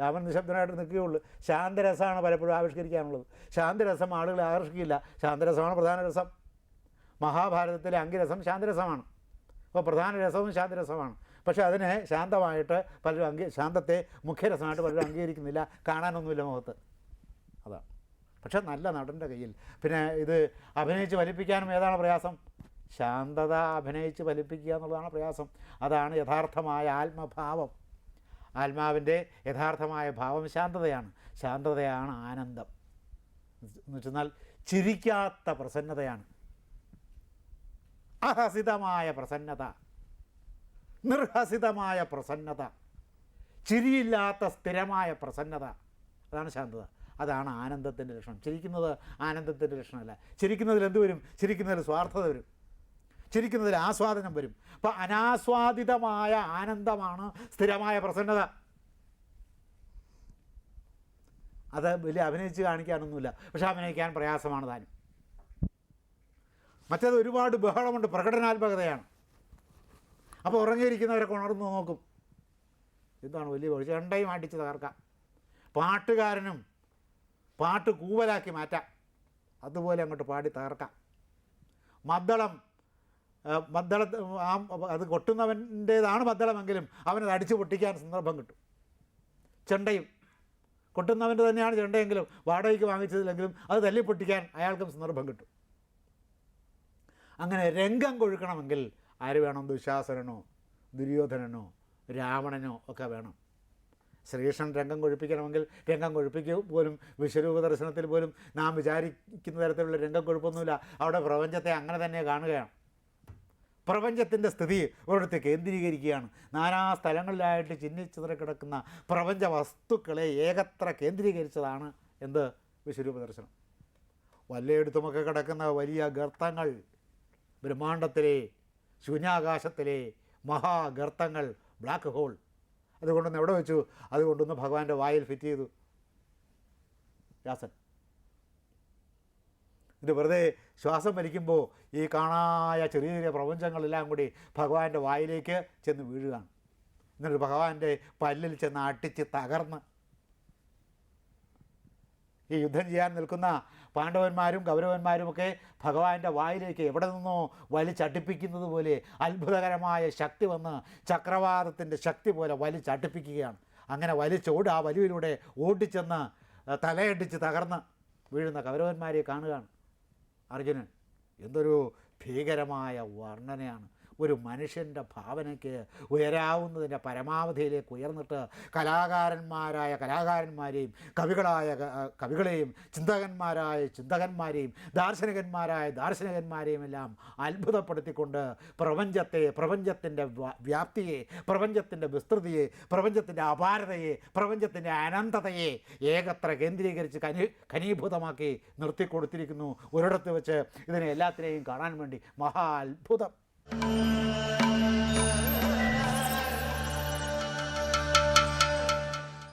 രാമൻ നിശബ്ദനായിട്ട് നിൽക്കുകയുള്ളൂ. ശാന്തരസമാണ് പലപ്പോഴും ആവിഷ്കരിക്കാനുള്ളത്. ശാന്തരസം ആളുകളെ ആകർഷിക്കില്ല. ശാന്തരസമാണ് പ്രധാന രസം. മഹാഭാരതത്തിലെ അങ്കിരസം ശാന്തരസമാണ്. അപ്പോൾ പ്രധാന രസവും ശാന്തരസമാണ്. പക്ഷേ അതിനെ ശാന്തമായിട്ട് പലരും അംഗീ ശാന്തത്തെ മുഖ്യരസമായിട്ട് പലരും അംഗീകരിക്കുന്നില്ല കാണാനൊന്നുമില്ല മുഖത്ത്. അതാണ് പക്ഷെ നല്ല നടന്റെ കയ്യിൽ. പിന്നെ ഇത് അഭിനയിച്ച് ഫലിപ്പിക്കാനും ഏതാണ് പ്രയാസം? ശാന്തത അഭിനയിച്ച് ഫലിപ്പിക്കുക എന്നുള്ളതാണ് പ്രയാസം. അതാണ് യഥാർത്ഥമായ ആത്മഭാവം. ആത്മാവിന്റെ യഥാർത്ഥമായ ഭാവം ശാന്തതയാണ്. ശാന്തതയാണ് ആനന്ദം. എന്ന് വെച്ചെന്നാൽ ചിരിക്കാത്ത പ്രസന്നതയാണ്. അഹസിതമായ പ്രസന്നത. നിർഹസിതമായ പ്രസന്നത. ചിരിയില്ലാത്ത സ്ഥിരമായ പ്രസന്നത. അതാണ് ശാന്തത. അതാണ് ആനന്ദത്തിന്റെ ലക്ഷണം. ചിരിക്കുന്നത് ആനന്ദത്തിന്റെ ലക്ഷണമല്ല. ചിരിക്കുന്നതിൽ എന്ത് വരും? ചിരിക്കുന്നതിൽ സ്വാർത്ഥത വരും. ചിരിക്കുന്നതിൽ ആസ്വാദനം വരും. അപ്പം അനാസ്വാദിതമായ ആനന്ദമാണ് സ്ഥിരമായ പ്രസന്നത. അത് വലിയ അഭിനയിച്ച് കാണിക്കാനൊന്നുമില്ല. പക്ഷേ അഭിനയിക്കാൻ പ്രയാസമാണ് താനും. മറ്റേത് ഒരുപാട് ബഹളമുണ്ട്. പ്രകടനാത്മകതയാണ്. അപ്പോൾ ഉറങ്ങിയിരിക്കുന്നവരെ ഉണർന്നു നോക്കും. എന്താണ് വലിയ കുഴി ചെണ്ടയും അടിച്ച് തകർക്കാം. പാട്ടുകാരനും പാട്ട് കൂവലാക്കി മാറ്റാം. അതുപോലെ അങ്ങോട്ട് പാടി തകർക്കാം. മദ്ദളം മദ്ദള ആ അത് കൊട്ടുന്നവന്റേതാണ് മദ്ദളമെങ്കിലും അവനത് അടിച്ചു പൊട്ടിക്കാൻ സന്ദർഭം കിട്ടും. ചെണ്ടയും. കൊട്ടുന്നവന്റെ തന്നെയാണ് ചെണ്ടയെങ്കിലും വാടകയ്ക്ക് വാങ്ങിച്ചതിലെങ്കിലും അത് തല്ലി പൊട്ടിക്കാൻ അയാൾക്കും സന്ദർഭം കിട്ടും. അങ്ങനെ രംഗം കൊഴുക്കണമെങ്കിൽ ആര് വേണം? ദുശാസനനോ ദുര്യോധനനോ രാവണനോ ഒക്കെ വേണം. ശ്രീകൃഷ്ണൻ രംഗം കൊഴുപ്പിക്കണമെങ്കിൽ രംഗം കൊഴുപ്പിക്കുക പോലും വിശ്വരൂപ ദർശനത്തിൽ പോലും നാം വിചാരിക്കുന്ന തരത്തിലുള്ള രംഗം കൊഴുപ്പൊന്നുമില്ല. അവിടെ പ്രപഞ്ചത്തെ അങ്ങനെ തന്നെ കാണുകയാണ്. പ്രപഞ്ചത്തിന്റെ സ്ഥിതി ഒരിടത്ത് കേന്ദ്രീകരിക്കുകയാണ്. നാനാ സ്ഥലങ്ങളിലായിട്ട് ചിന്നിച്ചിതറ കിടക്കുന്ന പ്രപഞ്ച വസ്തുക്കളെ ഏകത്ര കേന്ദ്രീകരിച്ചതാണ് എന്ത്? വിശ്വരൂപ ദർശനം. വല്ലയിടത്തുമൊക്കെ കിടക്കുന്ന വലിയ ഗർത്തങ്ങൾ ബ്രഹ്മാണ്ടത്തിലെ ശൂന്യാകാശത്തിലെ മഹാഗർത്തങ്ങൾ ബ്ലാക്ക് ഹോൾ അതുകൊണ്ടൊന്ന് എവിടെ വെച്ചു? അതുകൊണ്ടൊന്ന് ഭഗവാന്റെ വായിൽ ഫിറ്റ് ചെയ്തു. വ്യാസൻ. ഇത് വെറുതെ ശ്വാസം വലിക്കുമ്പോൾ ഈ കാണായ ചെറിയ ചെറിയ പ്രപഞ്ചങ്ങളെല്ലാം കൂടി ഭഗവാന്റെ വായിലേക്ക് ചെന്ന് വീഴുകയാണ്. എന്നിട്ട് ഭഗവാന്റെ പല്ലിൽ ചെന്ന് അട്ടിച്ച് തകർന്ന് ഈ യുദ്ധം ചെയ്യാൻ നിൽക്കുന്ന പാണ്ഡവന്മാരും കൗരവന്മാരും ഒക്കെ ഭഗവാന്റെ വായിലേക്ക് എവിടെ നിന്നോ വലിച്ചടിപ്പിക്കുന്നത് പോലെ അത്ഭുതകരമായ ശക്തി വന്ന് ചക്രവാതത്തിന്റെ ശക്തി പോലെ വലിച്ചടിപ്പിക്കുകയാണ് അങ്ങനെ വലിച്ചോട് ആ വലിവിലൂടെ ഓടിച്ചെന്ന് തലയടിച്ച് തകർന്ന് വീഴുന്ന കൗരവന്മാരെ കാണുകയാണ്. അർജുനൻ എന്തൊരു ഭീകരമായ വർണനയാണ്. ഒരു മനുഷ്യന്റെ ഭാവനയ്ക്ക് ഉയരാവുന്നതിന്റെ പരമാവധിയിലേക്ക് ഉയർന്നിട്ട് കലാകാരന്മാരായ കലാകാരന്മാരെയും കവികളായ കവികളെയും ചിന്തകന്മാരായ ചിന്തകന്മാരെയും ദാർശനികന്മാരായ ദാർശനികന്മാരെയും എല്ലാം അത്ഭുതപ്പെടുത്തിക്കൊണ്ട് പ്രപഞ്ചത്തെ പ്രപഞ്ചത്തിന്റെ വ്യാപ്തിയെ പ്രപഞ്ചത്തിന്റെ വിസ്തൃതിയെ പ്രപഞ്ചത്തിന്റെ അപാരതയെ പ്രപഞ്ചത്തിന്റെ അനന്തതയെ ഏകത്ര കേന്ദ്രീകരിച്ച് ഖനി ഖനീഭൂതമാക്കി നിർത്തിക്കൊടുത്തിരിക്കുന്നു. ഒരിടത്ത് വെച്ച് ഇതിനെ എല്ലാത്തിനെയും കാണാൻ വേണ്ടി മഹാ അത്ഭുതം. Música